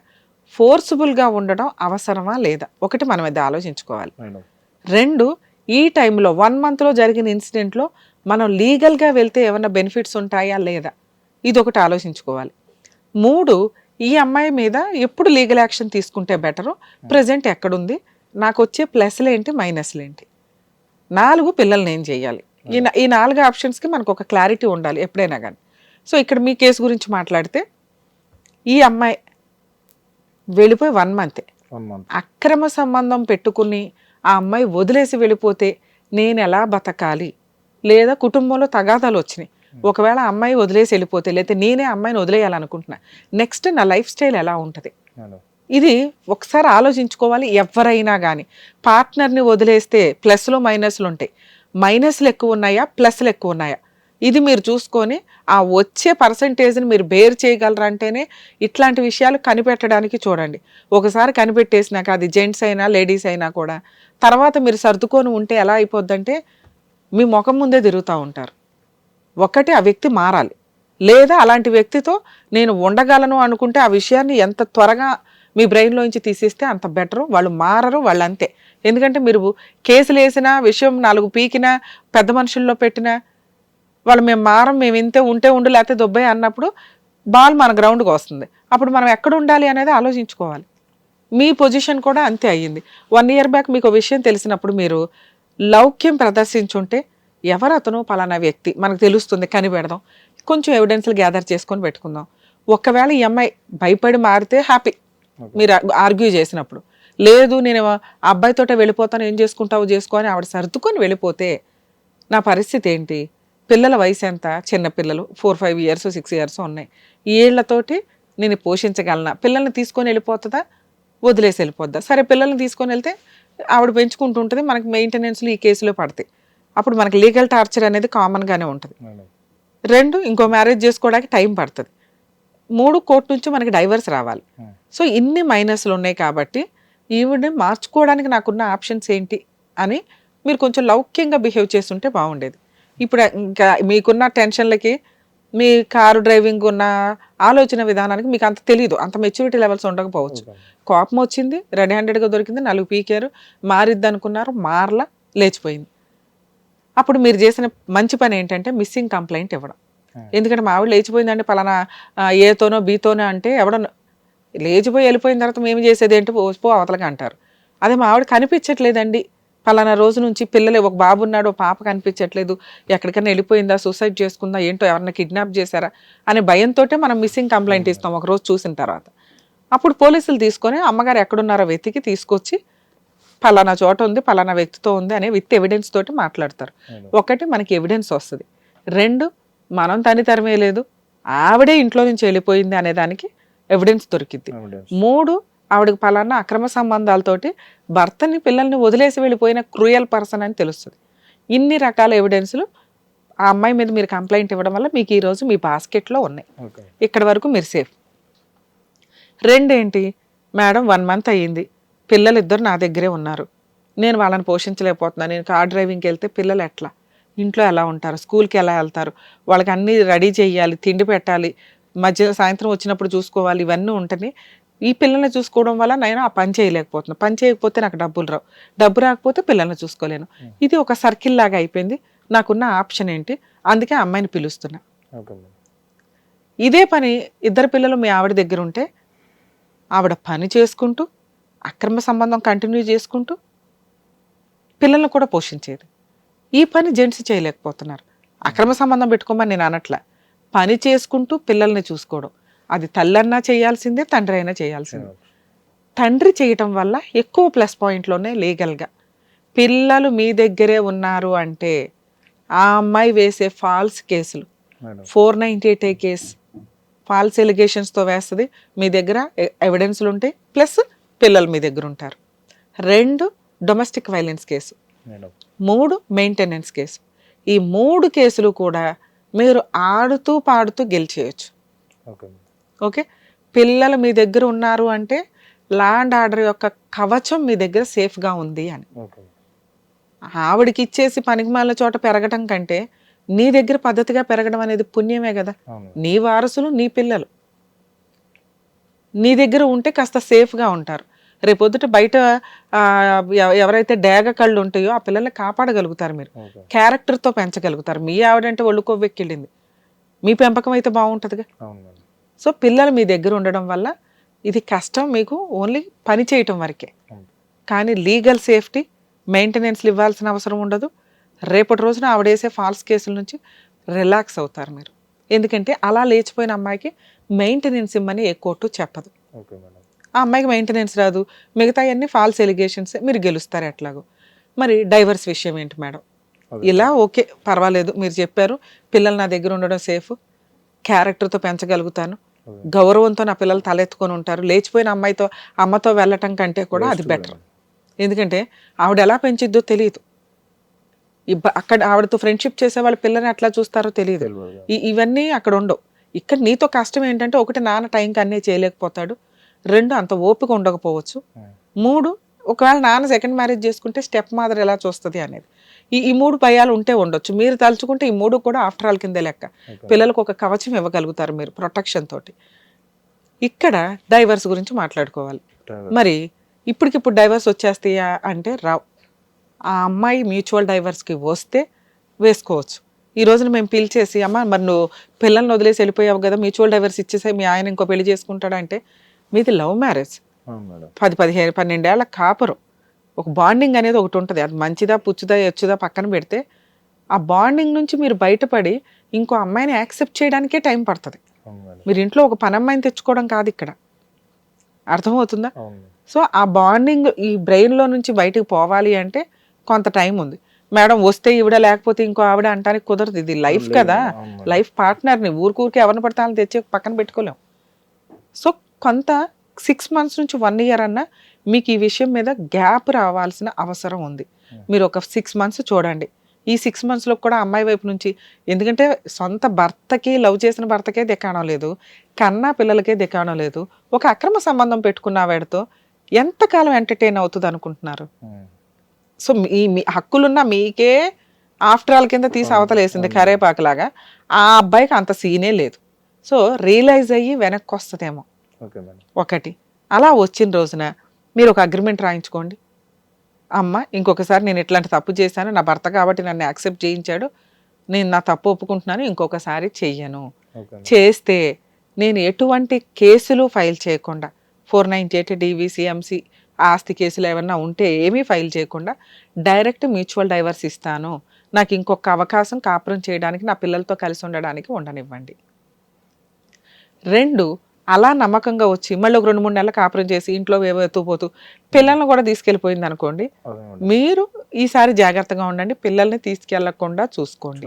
[SPEAKER 2] ఫోర్సుబుల్గా ఉండడం అవసరమా లేదా? ఒకటి మనం అది ఆలోచించుకోవాలి. రెండు ఈ టైంలో వన్ మంత్లో జరిగిన ఇన్సిడెంట్లో మనం లీగల్గా వెళ్తే ఏమైనా బెనిఫిట్స్ ఉంటాయా లేదా? ఇది ఒకటి ఆలోచించుకోవాలి. మూడు ఈ అమ్మాయి మీద ఎప్పుడు లీగల్ యాక్షన్ తీసుకుంటే బెటరు? ప్రజెంట్ ఎక్కడుంది? నాకు వచ్చే ప్లస్లు ఏంటి మైనస్లు ఏంటి నాలుగు పిల్లల్ని ఏం చేయాలి? ఈ ఈ నాలుగు ఆప్షన్స్కి మనకు ఒక క్లారిటీ ఉండాలి ఎప్పుడైనా కానీ సో ఇక్కడ మీ కేసు గురించి మాట్లాడితే ఈ అమ్మాయి వెళ్ళిపోయి వన్ మంతే. అక్రమ సంబంధం పెట్టుకుని ఆ అమ్మాయి వదిలేసి వెళ్ళిపోతే నేను ఎలా బతకాలి? లేదా కుటుంబంలో తగాదాలు వచ్చినాయి. ఒకవేళ అమ్మాయి వదిలేసి వెళ్ళిపోతే లేకపోతే నేనే అమ్మాయిని వదిలేయాలనుకుంటున్నా. నెక్స్ట్ నా లైఫ్ స్టైల్ ఎలా ఉంటుంది? ఇది ఒకసారి ఆలోచించుకోవాలి ఎవరైనా కానీ పార్ట్నర్ని వదిలేస్తే ప్లస్లు మైనస్లు ఉంటాయి. మైనస్లు ఎక్కువ ఉన్నాయా? ప్లస్లు ఎక్కువ ఉన్నాయా? ఇది మీరు చూసుకొని ఆ వచ్చే పర్సంటేజ్ని మీరు బేర్ చేయగలరంటేనే ఇట్లాంటి విషయాలు కనిపెట్టడానికి చూడండి. ఒకసారి కనిపెట్టేసినాక అది జెంట్స్ అయినా లేడీస్ అయినా కూడా తర్వాత మీరు సర్దుకొని ఉంటే ఎలా అయిపోద్దంటే మీ ముఖం ముందే తిరుగుతూ ఉంటారు. ఒకటి ఆ వ్యక్తి మారాలి. లేదా అలాంటి వ్యక్తితో నేను ఉండగలను అనుకుంటే ఆ విషయాన్ని ఎంత త్వరగా మీ బ్రెయిన్లోంచి తీసేస్తే అంత బెటరు వాళ్ళు మారరు వాళ్ళు అంతే ఎందుకంటే మీరు కేసులు వేసినా విషయం నాలుగు పీకినా పెద్ద మనుషుల్లో పెట్టినా వాళ్ళు మేము మారం మేము ఇంతే ఉంటే ఉండు లేకపోతే దొబ్బాయి అన్నప్పుడు బాల్ మన గ్రౌండ్కి వస్తుంది. అప్పుడు మనం ఎక్కడ ఉండాలి అనేది ఆలోచించుకోవాలి. మీ పొజిషన్ కూడా అంతే అయ్యింది. వన్ ఇయర్ బ్యాక్ మీకు విషయం తెలిసినప్పుడు మీరు లౌక్యం ప్రదర్శించుంటే ఎవరు అతను? పలానా వ్యక్తి. మనకు తెలుస్తుంది కనిపెడదాం. కొంచెం ఎవిడెన్స్లు గ్యాదర్ చేసుకొని పెట్టుకుందాం. ఒకవేళ ఈ అమ్మాయి భయపడి మారితే హ్యాపీ మీరు ఆర్గ్యూ చేసినప్పుడు. లేదు నేను అబ్బాయితోటే వెళ్ళిపోతాను ఏం చేసుకుంటావు చేసుకో అని ఆవిడ సర్దుకొని వెళ్ళిపోతే నా పరిస్థితి ఏంటి? పిల్లల వయసు ఎంత? చిన్న పిల్లలు four five years six years ఉన్నాయి. ఏళ్ళతోటి నేను పోషించగలనా? పిల్లల్ని తీసుకొని వెళ్ళిపోతుందా? వదిలేసి వెళ్ళిపోద్దా? సరే పిల్లల్ని తీసుకొని వెళ్తే ఆవిడ పెంచుకుంటూ ఉంటుంది మనకి మెయింటెనెన్స్లు ఈ కేసులో పడతాయి. అప్పుడు మనకి లీగల్ టార్చర్ అనేది కామన్గానే ఉంటుంది. రెండు ఇంకో మ్యారేజ్ చేసుకోవడానికి టైం పడుతుంది. మూడు కోర్టు నుంచి మనకి డైవర్స్ రావాలి. సో ఇన్ని మైనస్లు ఉన్నాయి కాబట్టి ఈవిడ్ని మార్చుకోవడానికి నాకున్న ఆప్షన్స్ ఏంటి అని మీరు కొంచెం లౌక్యంగా బిహేవ్ చేస్తుంటే బాగుండేది. ఇప్పుడు ఇంకా మీకున్న టెన్షన్లకి మీ కారు డ్రైవింగ్ ఉన్న ఆలోచన విధానానికి మీకు అంత తెలియదు అంత మెచ్యూరిటీ లెవెల్స్ ఉండకపోవచ్చు. కోపం వచ్చింది రెడీ హ్యాండెడ్గా దొరికింది నలుగు పీకారు మారిద్ది అనుకున్నారు మారలా లేచిపోయింది. అప్పుడు మీరు చేసిన మంచి పని ఏంటంటే మిస్సింగ్ కంప్లైంట్ ఇవ్వడం. ఎందుకంటే మా ఆవిడ లేచిపోయిందంటే పలానా ఏతోనో బీతోనో అంటే ఎవడో లేచిపోయి వెళ్ళిపోయిన తర్వాత మేము చేసేది ఏంటి? పో అవతలకి అంటారు. అదే మా ఆవిడ కనిపించట్లేదండి. పలానా రోజు నుంచి పిల్లలు ఒక బాబు ఉన్నాడు ఒక పాప కనిపించట్లేదు. ఎక్కడికైనా వెళ్ళిపోయిందా సూసైడ్ చేసుకుందా ఏంటో ఎవరన్నా కిడ్నాప్ చేశారా అనే భయంతో మనం మిస్సింగ్ కంప్లైంట్ ఇస్తాం ఒక రోజు చూసిన తర్వాత. అప్పుడు పోలీసులు తీసుకొని అమ్మగారు ఎక్కడున్నారో వెతికి తీసుకొచ్చి పలానా చోట ఉంది పలానా వ్యక్తితో ఉంది అనే విత్ ఎవిడెన్స్ తోటి మాట్లాడతారు.
[SPEAKER 1] మేడం
[SPEAKER 2] ఒకటి మనకి ఎవిడెన్స్ వస్తుంది. రెండు మనం తని తరమేయలేదు ఆవిడే ఇంట్లో నుంచి వెళ్ళిపోయింది అనే దానికి ఎవిడెన్స్ దొరికింది మూడు ఆవిడకి పలానా అక్రమ సంబంధాలతోటి భర్తని పిల్లల్ని వదిలేసి వెళ్ళిపోయిన క్రూయల్ పర్సన్ అని తెలుస్తుంది. ఇన్ని రకాల ఎవిడెన్స్లు ఆ అమ్మాయి మీద మీరు కంప్లైంట్ ఇవ్వడం వల్ల మీకు ఈరోజు మీ బాస్కెట్లో ఉన్నాయి. ఇక్కడి వరకు మీరు సేఫ్ రెండేంటి? మేడం వన్ మంత్ అయ్యింది. పిల్లలు ఇద్దరు నా దగ్గరే ఉన్నారు. నేను వాళ్ళని పోషించలేకపోతున్నాను నేను కార్ డ్రైవింగ్కి వెళ్తే పిల్లలు ఎట్లా? ఇంట్లో ఎలా ఉంటారు? స్కూల్కి ఎలా వెళ్తారు? వాళ్ళకి అన్నీ రెడీ చేయాలి తిండి పెట్టాలి మధ్య సాయంత్రం వచ్చినప్పుడు చూసుకోవాలి ఇవన్నీ ఉంటాయి ఈ పిల్లల్ని చూసుకోవడం వల్ల నేను ఆ పని చేయలేకపోతున్నాను. పని చేయకపోతే నాకు డబ్బులు రావు. డబ్బు రాకపోతే పిల్లల్ని చూసుకోలేను. ఇది ఒక సర్కిల్ లాగా అయిపోయింది. నాకున్న ఆప్షన్ ఏంటి? అందుకే అమ్మాయిని పిలుస్తున్నా. ఇదే పని ఇద్దరు పిల్లలు మీ ఆవిడ దగ్గర ఉంటే ఆవిడ పని చేసుకుంటూ అక్రమ సంబంధం కంటిన్యూ చేసుకుంటూ పిల్లల్ని కూడా పోషించేది. ఈ పని జెంట్స్ చేయలేకపోతున్నారు. అక్రమ సంబంధం పెట్టుకోమని నేను అనట్లా. పని చేసుకుంటూ పిల్లల్ని చూసుకోవడం. అది తల్లన్నా చేయాల్సిందే తండ్రి అయినా చేయాల్సిందే. తండ్రి చేయటం వల్ల ఎక్కువ ప్లస్ పాయింట్లోనే లీగల్గా. పిల్లలు మీ దగ్గరే ఉన్నారు అంటే ఆ అమ్మాయి వేసే ఫాల్స్ కేసులు. Four ninety eight A case. False ఎలిగేషన్స్తో వేస్తుంది. మీ దగ్గర ఎవిడెన్స్లు ఉంటాయి ప్లస్ పిల్లలు మీ దగ్గర ఉంటారు రెండు domestic violence case.
[SPEAKER 1] Madam.
[SPEAKER 2] Maintenance case ఈ మూడు కేసులు కూడా మీరు ఆడుతూ పాడుతూ గెలిచేయచ్చు.
[SPEAKER 1] ఓకే
[SPEAKER 2] పిల్లలు మీ దగ్గర ఉన్నారు అంటే ల్యాండ్ ఆర్డర్ యొక్క కవచం మీ దగ్గర సేఫ్గా ఉంది అని. ఆవిడకి ఇచ్చేసి పనికిమాల చోట పెరగటం కంటే నీ దగ్గర పద్ధతిగా పెరగడం అనేది పుణ్యమే కదా. నీ వారసులు నీ పిల్లలు. నీ దగ్గర ఉంటే కాస్త సేఫ్గా ఉంటారు. రేపొద్దుట బయట ఎవరైతే డేగ కళ్ళు ఉంటాయో ఆ పిల్లల్ని కాపాడగలుగుతారు మీరు. క్యారెక్టర్తో పెంచగలుగుతారు. మీ ఆవిడంటే ఒళ్ళు కొవ్వెక్కిళ్ళింది మీ పెంపకం అయితే బాగుంటుందిగా. సో పిల్లలు మీ దగ్గర ఉండడం వల్ల ఇది కష్టం మీకు ఓన్లీ పని చేయటం వరకే. కానీ లీగల్ సేఫ్టీ మెయింటెనెన్స్లు ఇవ్వాల్సిన అవసరం ఉండదు. రేపటి రోజున ఆవిడేసే ఫాల్స్ కేసుల నుంచి రిలాక్స్ అవుతారు మీరు. ఎందుకంటే అలా లేచిపోయిన అమ్మాయికి మెయింటెనెన్స్ ఇమ్మని ఏ కోర్టు చెప్పదు. ఆ అమ్మాయికి మెయింటెనెన్స్ రాదు. మిగతా అన్ని ఫాల్స్ ఎలిగేషన్స్ మీరు గెలుస్తారు ఎట్లాగో. మరి డైవర్స్ విషయం ఏంటి మేడం. ఇలా ఓకే పర్వాలేదు మీరు చెప్పారు. పిల్లలు నా దగ్గర ఉండడం సేఫ్ క్యారెక్టర్తో పెంచగలుగుతాను. గౌరవంతో నా పిల్లలు తలెత్తుకొని ఉంటారు. లేచిపోయిన అమ్మాయితో అమ్మతో వెళ్ళటం కంటే కూడా అది బెటర్. ఎందుకంటే ఆవిడ ఎలా పెంచిద్దో తెలియదు. ఇబ్బ- అక్కడ ఆవిడతో ఫ్రెండ్షిప్ చేసే వాళ్ళ పిల్లని ఎట్లా చూస్తారో తెలియదు. ఇవన్నీ అక్కడ ఉండవు. ఇక్కడ నీతో కష్టం ఏంటంటే ఒకటి నాన్న టైంకి అన్నీ చేయలేకపోతాడు. రెండు అంత ఓపిక ఉండకపోవచ్చు. మూడు ఒకవేళ నాన్న సెకండ్ మ్యారేజ్ చేసుకుంటే స్టెప్ మాదర్ ఎలా చూస్తుంది అనేది. ఈ ఈ మూడు భయాలు ఉంటే ఉండొచ్చు. మీరు తలుచుకుంటే ఈ మూడు కూడా ఆఫ్టర్ ఆల్ కిందే లెక్క. పిల్లలకు ఒక కవచం ఇవ్వగలుగుతారు మీరు ప్రొటెక్షన్ తోటి. ఇక్కడ డైవర్స్ గురించి మాట్లాడుకోవాలి. మరి ఇప్పటికిప్పుడు డైవర్స్ వచ్చేస్తాయా అంటే రావు. ఆ అమ్మాయి మ్యూచువల్ డైవర్స్కి వస్తే వేసుకోవచ్చు. ఈ రోజున మేము పిలిచేసి అమ్మ మరి నువ్వు పిల్లల్ని వదిలేసి వెళ్ళిపోయావు కదా మ్యూచువల్ డైవర్స్ ఇచ్చేసే మీ ఆయన ఇంకో పెళ్ళి చేసుకుంటాడంటే మీది లవ్ మ్యారేజ్. పది పదిహేను పన్నెండేళ్ళ కాపురం. ఒక బాండింగ్ అనేది ఒకటి ఉంటుంది. అది మంచిదా పుచ్చుదా ఎచ్చుదా పక్కన పెడితే ఆ బాండింగ్ నుంచి మీరు బయటపడి ఇంకో అమ్మాయిని యాక్సెప్ట్ చేయడానికే టైం పడుతుంది. మీరు ఇంట్లో ఒక పని అమ్మాయిని తెచ్చుకోవడం కాదు ఇక్కడ. అర్థమవుతుందా? సో ఆ బాండింగ్ ఈ బ్రెయిన్లో నుంచి బయటకు పోవాలి అంటే కొంత టైం ఉంది. మేడం వస్తే ఈవిడ లేకపోతే ఇంకో ఆవిడ అంటానికి కుదరదు. ఇది లైఫ్ కదా. లైఫ్ పార్ట్నర్ని ఊరికూరికి ఎవరిని పడితే వాళ్ళని తెచ్చి పక్కన పెట్టుకోలేం. సో కొంత సిక్స్ మంత్స్ నుంచి వన్ ఇయర్ అన్నా మీకు ఈ విషయం మీద గ్యాప్ రావాల్సిన అవసరం ఉంది. మీరు ఒక సిక్స్ మంత్స్ చూడండి. ఈ సిక్స్ మంత్స్లో కూడా అమ్మాయి వైపు నుంచి ఎందుకంటే సొంత భర్తకి లవ్ చేసిన భర్తకే దిక్కాణం లేదు. కన్నా పిల్లలకే దిక్కాణం లేదు. ఒక అక్రమ సంబంధం పెట్టుకున్న ఆవిడతో ఎంతకాలం ఎంటర్టైన్ అవుతుంది అనుకుంటున్నారు?
[SPEAKER 1] ఉం.
[SPEAKER 2] సో మీ మీ హక్కులున్న మీకే ఆఫ్టర్ ఆల్ కింద తీసి అవతలేసింది కరేపాకులాగా. ఆ అబ్బాయికి అంత సీనే లేదు. సో రియలైజ్ అయ్యి వెనక్కి వస్తుందేమో. ఒకటి. అలా వచ్చిన రోజున మీరు ఒక అగ్రిమెంట్ రాయించుకోండి. అమ్మ ఇంకొకసారి నేను ఇట్లాంటి తప్పు చేశాను నా భర్త కాబట్టి నన్ను యాక్సెప్ట్ చేయించాడు నేను నా తప్పు ఒప్పుకుంటున్నాను ఇంకొకసారి చెయ్యను. చేస్తే నేను ఎటువంటి కేసులు ఫైల్ చేయకుండా ఫోర్ నైన్టీ ఎయిట్ డివిసిఎంసి ఆస్తి కేసులు ఏమన్నా ఉంటే ఏమీ ఫైల్ చేయకుండా డైరెక్ట్ మ్యూచువల్ డైవర్స్ ఇస్తాను. నాకు ఇంకొక అవకాశం కాపురం చేయడానికి నా పిల్లలతో కలిసి ఉండడానికి ఉండనివ్వండి. రెండు అలా నమ్మకంగా వచ్చి మళ్ళీ ఒక రెండు మూడు నెలలు కాపురం చేసి ఇంట్లో ఏవో ఎత్తుపోతూ పిల్లల్ని కూడా తీసుకెళ్ళిపోయింది అనుకోండి. మీరు ఈసారి జాగ్రత్తగా ఉండండి. పిల్లల్ని తీసుకెళ్ళకుండా చూసుకోండి.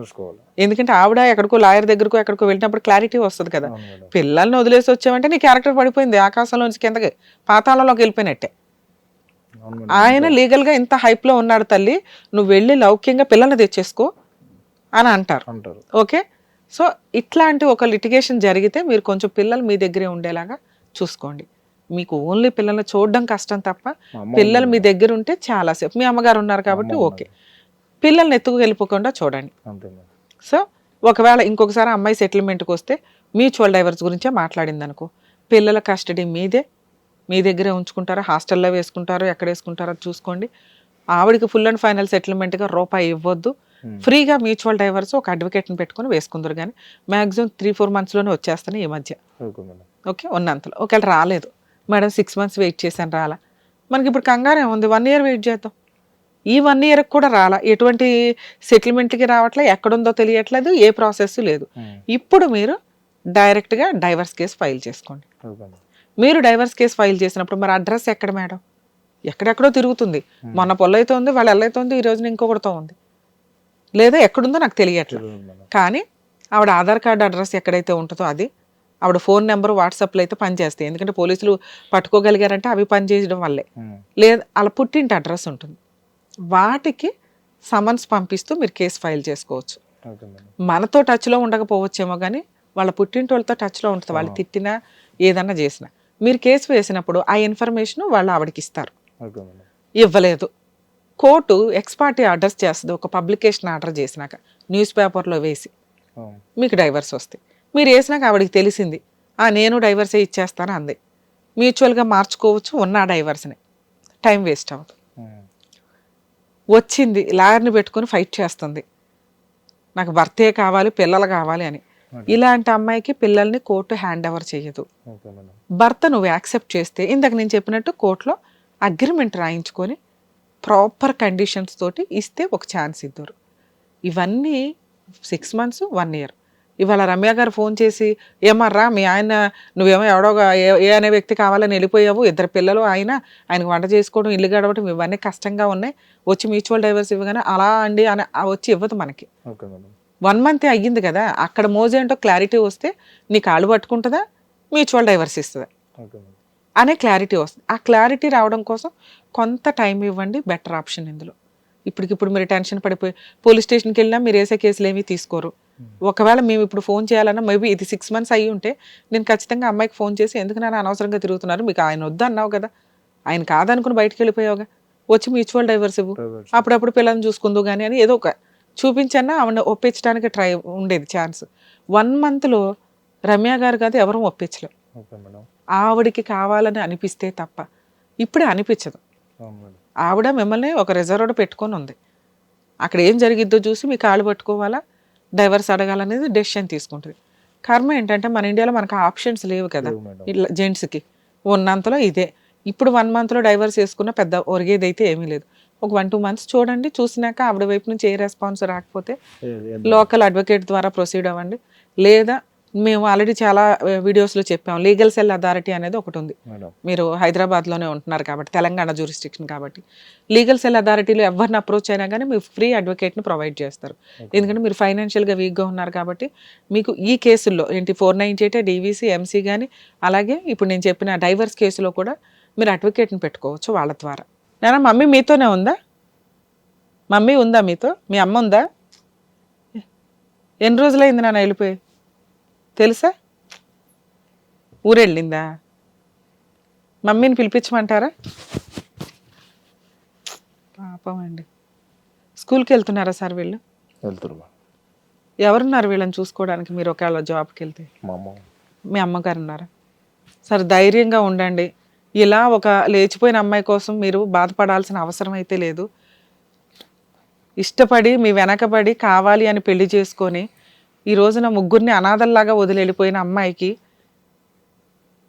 [SPEAKER 2] ఎందుకంటే ఆవిడ ఎక్కడికో లాయర్ దగ్గరకో ఎక్కడికో వెళ్ళినప్పుడు క్లారిటీ వస్తుంది కదా. పిల్లల్ని వదిలేసి వచ్చావంటే నీ క్యారెక్టర్ పడిపోయింది ఆకాశంలో నుంచి కిందకి పాతాళంలోకి వెళ్ళిపోయినట్టే. ఆయన లీగల్గా ఇంత హైప్లో ఉన్నాడు తల్లి నువ్వు వెళ్ళి లౌక్యంగా పిల్లల్ని తెచ్చేసుకో అని అంటారు. ఓకే? సో ఇట్లాంటి ఒక లిటిగేషన్ జరిగితే మీరు కొంచెం పిల్లలు మీ దగ్గరే ఉండేలాగా చూసుకోండి. మీకు ఓన్లీ పిల్లల్ని చూడడం కష్టం తప్ప పిల్లలు మీ దగ్గర ఉంటే చాలా సేపు. మీ అమ్మగారు ఉన్నారు కాబట్టి ఓకే. పిల్లల్ని ఎత్తుకు వెళ్ళిపోకుండా చూడండి. సో ఒకవేళ ఇంకొకసారి అమ్మాయి సెటిల్మెంట్కి వస్తే మ్యూచువల్ డైవర్స్ గురించే మాట్లాడింది అనుకో పిల్లల కస్టడీ మీదే మీ దగ్గరే ఉంచుకుంటారో హాస్టల్లో వేసుకుంటారో ఎక్కడ వేసుకుంటారో చూసుకోండి. ఆవిడకి ఫుల్ అండ్ ఫైనల్ సెటిల్మెంట్గా రూపాయి ఇవ్వద్దు. ఫ్రీగా మ్యూచువల్ డైవర్స్ ఒక అడ్వకేట్ని పెట్టుకొని వేసుకుందరు కానీ మ్యాక్సిమం త్రీ ఫోర్ మంత్స్లోనే వచ్చేస్తాను ఈ మధ్య.
[SPEAKER 1] ఓకే
[SPEAKER 2] ఉన్నంతలో. ఒకవేళ రాలేదు. మేడం సిక్స్ మంత్స్ వెయిట్ చేశాను రాలా. మనకి ఇప్పుడు కంగారు ఏముంది వన్ ఇయర్ వెయిట్ చేద్దాం. ఈ వన్ ఇయర్కి కూడా రాలా. ఎటువంటి సెటిల్మెంట్కి రావట్లే ఎక్కడుందో తెలియట్లేదు ఏ ప్రాసెస్ లేదు.
[SPEAKER 1] ఉం.
[SPEAKER 2] ఇప్పుడు మీరు డైరెక్ట్గా డైవర్స్ కేసు ఫైల్ చేసుకోండి. మీరు డైవర్స్ కేసు ఫైల్ చేసినప్పుడు మరి అడ్రస్ ఎక్కడ మేడం? ఎక్కడెక్కడో తిరుగుతుంది. మొన్న పొల్లైతే ఉంది వాళ్ళ ఎల్లైతే ఉంది ఈ రోజున ఇంకొకటితో ఉంది. లేదా ఎక్కడుందో నాకు తెలియట్లేదు కానీ ఆవిడ ఆధార్ కార్డు అడ్రస్ ఎక్కడైతే ఉంటుందో అది ఆవిడ ఫోన్ నెంబర్ వాట్సాప్లో అయితే పనిచేస్తాయి. ఎందుకంటే పోలీసులు పట్టుకోగలిగారంటే అవి పనిచేయడం వల్లే. లేదా అలా పుట్టింటి అడ్రస్ ఉంటుంది. వాటికి సమన్స్ పంపిస్తూ మీరు కేసు ఫైల్ చేసుకోవచ్చు. మనతో టచ్లో ఉండకపోవచ్చేమో కానీ వాళ్ళ పుట్టింటి వాళ్ళతో టచ్లో ఉంటుంది. వాళ్ళు తిట్టినా ఏదన్నా చేసినా. మీరు కేసు వేసినప్పుడు ఆ ఇన్ఫర్మేషన్ వాళ్ళు ఆవిడకి ఇస్తారు ఇవ్వలేదు. కోర్టు ఎక్స్పార్టీ ఆర్డర్స్ చేస్తుంది. ఒక పబ్లికేషన్ ఆర్డర్ చేసినాక న్యూస్ పేపర్లో వేసి మీకు డైవర్స్ వస్తాయి. మీరు వేసినాక ఆవిడకి తెలిసింది ఆ నేను డైవర్సే ఇచ్చేస్తాను అంది. మ్యూచువల్గా మార్చుకోవచ్చు ఉన్న డైవర్స్ని టైం వేస్ట్ అవ్వదు. వచ్చింది లాయర్ని పెట్టుకొని ఫైట్ చేస్తుంది. నాకు భర్తే కావాలి పిల్లలు కావాలి అని. ఇలాంటి అమ్మాయికి పిల్లల్ని కోర్టు హ్యాండ్ ఓవర్ చేయదు. భర్త నువ్వు యాక్సెప్ట్ చేస్తే ఇందాక నేను చెప్పినట్టు కోర్టులో అగ్రిమెంట్ రాయించుకొని ప్రాపర్ కండిషన్స్ తోటి ఇస్తే ఒక ఛాన్స్ ఇద్దరు. ఇవన్నీ సిక్స్ మంత్స్ వన్ ఇయర్ ఇవాళ రమ్య గారు ఫోన్ చేసి ఏమర్రా మీ ఆయన నువ్వేమో ఎవడోగా ఏ- అనే వ్యక్తి కావాలని వెళ్ళిపోయావు ఇద్దరు పిల్లలు ఆయన ఆయనకు వంట చేసుకోవడం ఇల్లు గడవడం ఇవన్నీ కష్టంగా ఉన్నాయి. వచ్చి మ్యూచువల్ డైవర్స్ ఇవ్వగానే అలా అండి అని వచ్చి ఇవ్వదు మనకి. వన్ మంత్ అయ్యింది కదా అక్కడ మోజేంటో క్లారిటీ వస్తే నీ కాళ్ళు పట్టుకుంటుందా? మ్యూచువల్ డైవర్స్ ఇస్తుందా? అనే క్లారిటీ వస్తుంది. ఆ క్లారిటీ రావడం కోసం కొంత టైం ఇవ్వండి బెటర్ ఆప్షన్ ఇందులో. ఇప్పటికిప్పుడు మీరు టెన్షన్ పడిపోయి పోలీస్ స్టేషన్కి వెళ్ళినా మీరు వేసే కేసులు ఏమీ తీసుకోరు. ఒకవేళ మేము ఇప్పుడు ఫోన్ చేయాలన్నా మేబీ ఇది సిక్స్ మంత్స్ అయ్యి ఉంటే నేను ఖచ్చితంగా అమ్మాయికి ఫోన్ చేసి ఎందుకు నాన్న అనవసరంగా తిరుగుతున్నారు? మీకు ఆయన వద్దు అన్నావు కదా. ఆయన కాదనుకుని బయటికి వెళ్ళిపోయావుగా. వచ్చి మ్యూచువల్ డైవర్స్ ఇవ్వు. అప్పుడప్పుడు పిల్లల్ని చూసుకుందు కానీ అని ఏదో ఒక చూపించన్నా ఆవిడ ఒప్పించడానికి ట్రై ఉండేది ఛాన్స్ వన్ మంత్లో రమ్య గారు కాదు ఎవరూ ఒప్పించలేం. ఆవిడికి కావాలని అనిపిస్తే తప్ప ఇప్పుడే అనిపించదు. ఆవిడ మిమ్మల్ని ఒక రిజర్వ్డ్ పెట్టుకొని ఉంది. అక్కడ ఏం జరిగిద్దో చూసి మీ కాళ్ళు పట్టుకోవాలా? డైవర్స్ అడగాలనేది డెసిషన్ తీసుకుంటుంది. కర్మ ఏంటంటే మన ఇండియాలో మనకు ఆప్షన్స్ లేవు కదా. ఇట్లా జెంట్స్కి. ఉన్నంతలో ఇదే. ఇప్పుడు వన్ మంత్లో డైవర్స్ చేసుకున్న పెద్ద ఒరిగేది అయితే ఏమీ లేదు. ఒక వన్ టూ మంత్స్ చూడండి. చూసినాక ఆవిడ వైపు నుంచి ఏ రెస్పాన్స్ రాకపోతే లోకల్ అడ్వకేట్ ద్వారా ప్రొసీడ్ అవ్వండి. లేదా మేము ఆల్రెడీ చాలా వీడియోస్లో చెప్పాం. లీగల్ సెల్ అథారిటీ అనేది ఒకటి ఉంది. మీరు హైదరాబాద్లోనే ఉంటున్నారు కాబట్టి తెలంగాణ జూరిస్టిక్షన్ కాబట్టి. లీగల్ సెల్ అథారిటీలో ఎవరిని అప్రోచ్ అయినా కానీ మీకు ఫ్రీ అడ్వకేట్ని ప్రొవైడ్ చేస్తారు. ఎందుకంటే మీరు ఫైనాన్షియల్గా వీక్గా ఉన్నారు కాబట్టి మీకు ఈ కేసుల్లో ఏంటి four ninety eight DVC MC కానీ అలాగే ఇప్పుడు నేను చెప్పిన డైవర్స్ కేసులో కూడా మీరు అడ్వకేట్ని పెట్టుకోవచ్చు వాళ్ళ ద్వారా. నాన్న మమ్మీ మీతోనే ఉందా? మమ్మీ ఉందా మీతో? మీ అమ్మ ఉందా? ఎన్ని రోజులైంది నాన్న వెళ్ళిపోయి? తెలుసా? ఊరెళ్ళిందా? మమ్మీని పిలిపించమంటారా? పాపం అండి స్కూల్కి వెళ్తున్నారా సార్ వీళ్ళు?
[SPEAKER 1] వెళ్తురు మేడం
[SPEAKER 2] ఎవరున్నారు వీళ్ళని చూసుకోవడానికి మీరు ఒకవేళ జాబ్కి వెళ్తే
[SPEAKER 1] మా అమ్మ.
[SPEAKER 2] మీ అమ్మగారు ఉన్నారా సరే ధైర్యంగా ఉండండి. ఇలా ఒక లేచిపోయిన అమ్మాయి కోసం మీరు బాధపడాల్సిన అవసరం అయితే లేదు. ఇష్టపడి మీ వెనకబడి కావాలి అని పెళ్ళి చేసుకొని ఈ రోజున ముగ్గురిని అనాథల్లాగా వదిలి వెళ్ళిపోయిన అమ్మాయికి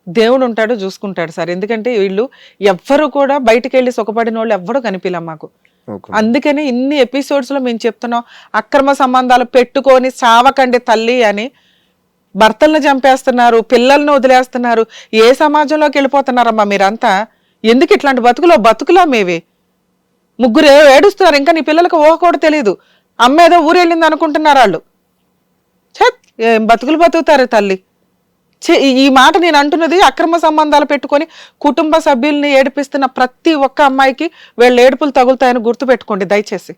[SPEAKER 2] దేవుడు ఉంటాడు చూసుకుంటాడు సార్. ఎందుకంటే వీళ్ళు ఎవ్వరు కూడా బయటికి వెళ్ళి సుఖపడిన వాళ్ళు ఎవ్వరూ కనిపించలే మాకు అందుకని ఇన్ని ఎపిసోడ్స్లో మేము చెప్తున్నాం అక్రమ సంబంధాలు పెట్టుకొని సావకండి తల్లి అని భర్తలను చంపేస్తున్నారు పిల్లల్ని వదిలేస్తున్నారు ఏ సమాజంలోకి వెళ్ళిపోతున్నారమ్మా మీరంతా? ఎందుకు ఇట్లాంటి బతుకులో బతుకులా మేవి ముగ్గురు ఏడుస్తున్నారు ఇంకా నీ పిల్లలకు ఊహ కూడా తెలియదు అమ్మ ఏదో ఊరు వెళ్ళింది అనుకుంటున్నారు వాళ్ళు. ఏం బతుకులు బతుకుతారు తల్లి? ఈ- మాట నేను అంటున్నది అక్రమ సంబంధాలు పెట్టుకొని కుటుంబ సభ్యుల్ని ఏడిపిస్తున్న ప్రతి ఒక్క అమ్మాయికి వీళ్ళ ఏడుపులు తగులుతాయని గుర్తుపెట్టుకోండి దయచేసి.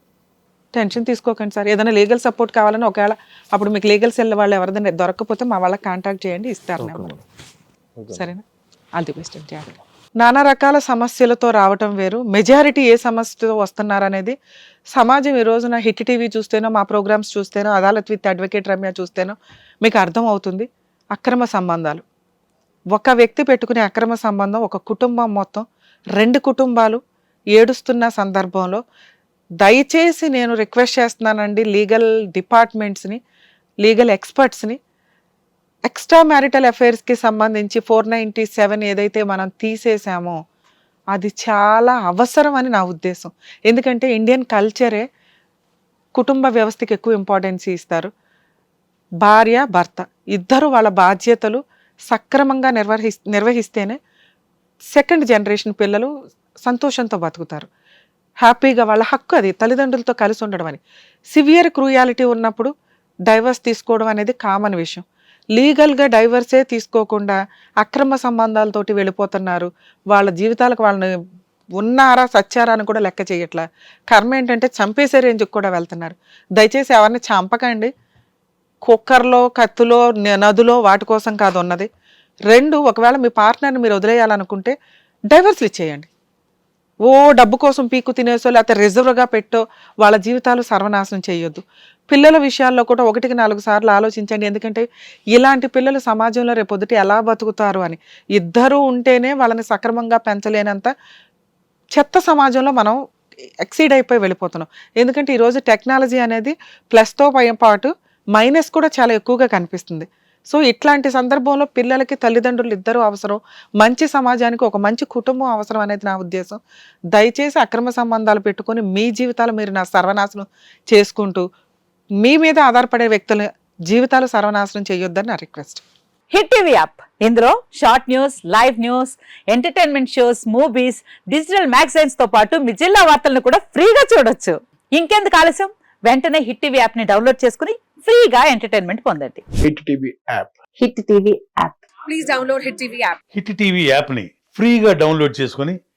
[SPEAKER 2] టెన్షన్ తీసుకోకండి సార్. ఏదైనా లీగల్ సపోర్ట్ కావాలని ఒకవేళ అప్పుడు మీకు లీగల్ సెల్ వాళ్ళు ఎవరిదైనా దొరకకపోతే మా వాళ్ళకి కాంటాక్ట్ చేయండి ఇస్తారు నెంబర్. సరేనా? ఆల్ ది బెస్ట్ అండి. నానా రకాల సమస్యలతో రావటం వేరు. మెజారిటీ ఏ సమస్యతో వస్తున్నారనేది సమాజం ఈ రోజున హిట్ టీవీ చూస్తేనో మా ప్రోగ్రామ్స్ చూస్తేనో అదాలత్ విత్ అడ్వకేట్ రమ్య చూస్తేనో మీకు అర్థం అవుతుంది అక్రమ సంబంధాలు. ఒక వ్యక్తి పెట్టుకునే అక్రమ సంబంధం ఒక కుటుంబం మొత్తం రెండు కుటుంబాలు ఏడుస్తున్న సందర్భంలో దయచేసి నేను రిక్వెస్ట్ చేస్తున్నానండి లీగల్ డిపార్ట్మెంట్స్ని లీగల్ ఎక్స్పర్ట్స్ని ఎక్స్ట్రా మ్యారిటల్ అఫైర్స్కి సంబంధించి ఫోర్ నైంటీ సెవెన్ ఏదైతే మనం తీసేసామో అది చాలా అవసరం అని నా ఉద్దేశం. ఎందుకంటే ఇండియన్ కల్చరే కుటుంబ వ్యవస్థకి ఎక్కువ ఇంపార్టెన్స్ ఇస్తారు. భార్య భర్త ఇద్దరు వాళ్ళ బాధ్యతలు సక్రమంగా నిర్వహి నిర్వహిస్తేనే సెకండ్ జనరేషన్ పిల్లలు సంతోషంతో బతుకుతారు. హ్యాపీగా వాళ్ళ హక్కు అది తల్లిదండ్రులతో కలిసి ఉండడం అని. సివియర్ క్రూయాలిటీ ఉన్నప్పుడు డైవర్స్ తీసుకోవడం అనేది కామన్ విషయం. లీగల్గా డైవర్సే తీసుకోకుండా అక్రమ సంబంధాలతోటి వెళ్ళిపోతున్నారు. వాళ్ళ జీవితాలకు వాళ్ళని ఉన్నారా సచ్చారా అని కూడా లెక్క చేయట్లా. కర్మ ఏంటంటే చంపేసే రేంజ్కి కూడా వెళ్తున్నారు. దయచేసి ఎవరిని చంపకండి. కుక్కర్లో కత్తులో నదులో నదిలో వాటి కోసం కాదు ఉన్నది. రెండు ఒకవేళ మీ పార్ట్నర్ని మీరు వదిలేయాలనుకుంటే డైవర్స్లు ఇచ్చేయండి. ఓ డబ్బు కోసం పీకు తినేసో లేకపోతే రిజర్వ్గా పెట్టో వాళ్ళ జీవితాలు సర్వనాశనం చేయొద్దు. పిల్లల విషయాల్లో కూడా ఒకటికి నాలుగు సార్లు ఆలోచించండి. ఎందుకంటే ఇలాంటి పిల్లలు సమాజంలో రేపొద్దుట ఎలా బతుకుతారు అని. ఇద్దరు ఉంటేనే వాళ్ళని సక్రమంగా పెంచలేనంత చెత్త సమాజంలో మనం ఎక్సీడ్ అయిపోయి వెళ్ళిపోతున్నాం. ఎందుకంటే ఈరోజు టెక్నాలజీ అనేది ప్లస్తో పాటు మైనస్ కూడా చాలా ఎక్కువగా కనిపిస్తుంది. సో ఇట్లాంటి సందర్భంలో పిల్లలకి తల్లిదండ్రులు ఇద్దరు అవసరం. మంచి సమాజానికి ఒక మంచి కుటుంబం అవసరం అనేది నా ఉద్దేశం. దయచేసి అక్రమ సంబంధాలు పెట్టుకొని మీ జీవితాలు మీరు నా సర్వనాశనం చేసుకుంటూ మీ మీద ఆధారపడే వ్యక్తుల జీవితాలు సర్వనాశనం చేయొద్దని నా రిక్వెస్ట్.
[SPEAKER 3] Hit TV app. ఇందులో short news live news entertainment shows movies digital మ్యాగజైన్స్తో పాటు మీ జిల్లా వార్తలను కూడా ఫ్రీగా చూడొచ్చు. ఇంకెందుకు ఆలస్యం? వెంటనే హిట్ టీవీ యాప్ని డౌన్లోడ్ చేసుకుని ఫ్రీగా ఎంటర్టైన్మెంట్ పొందండి.
[SPEAKER 4] Hit TV app.
[SPEAKER 3] Hit TV app.
[SPEAKER 5] Please download Hit TV app.
[SPEAKER 6] Hit TV యాప్ని ఫ్రీగా డౌన్లోడ్ చేసుకొని